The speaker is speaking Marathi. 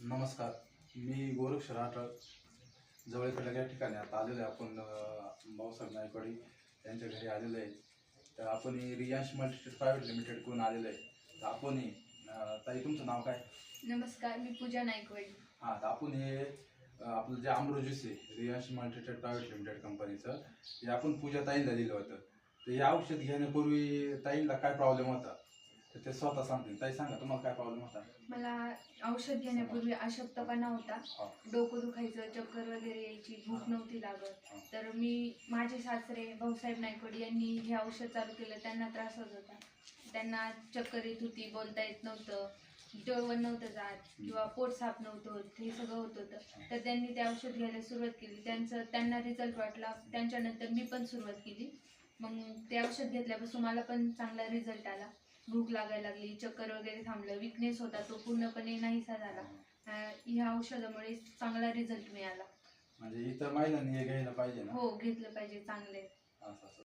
नमस्कार. मी गोरक्ष राठळ जवळकडल्या या ठिकाणी आता आलेलो आहे आपण अं, भाऊसाहेब नायकवाडी यांच्या घरी आलेलो आहे. तर आपण हे रियांश मल्टीस्टेट प्रायव्हेट लिमिटेड करून आलेलो आहे. तर आपण हे, अं, ताई तुमचं नाव काय? नमस्कार मी पूजा नायकवाडी हां तर आपण हे अं, आपलं जे आमरो ज्यूस आहे रियांश मल्टीस्टेट प्रायव्हेट लिमिटेड कंपनीचं हे आपण पूजा ताईंना दिलं होतं. तर हे औषध घेण्यापूर्वी ताईंना काय प्रॉब्लेम होता? तर ते स्वतः सांगतील. ताई सांगा तुम्हाला काय प्रॉब्लेम होता? मला औषध घेण्यापूर्वी अशक्तपणा होता. हा. डोकं दुखायचं चक्कर वगैरे यायची भूक नव्हती लागत. हा. तर मी माझे सासरे भाऊसाहेब नायकवाडी यांनी हे औषध चालू केलं. त्यांना त्रास होत होता. त्यांना चक्कर येत होती बोलता येत नव्हतं. जेवण नव्हतं जात किंवा पोट साफ नव्हतं होत हे सगळं होत होतं. तर त्यांनी ते औषध घ्यायला सुरुवात केली. त्यांचं त्यांना रिझल्ट वाटला. त्याच्यानंतर मी पण सुरुवात केली. मग ते औषध घेतल्यापासून मला पण चांगला रिझल्ट आला. भूक लागायला लागली चक्कर वगैरे थांबलं विकनेस होता तो पूर्णपणे नाहीसा झाला. ह्या औषधामुळे चांगला रिझल्ट मिळाला. म्हणजे इतर महिलांनी हे घ्यायला पाहिजे ना? हो घेतलं पाहिजे चांगले. असं असं.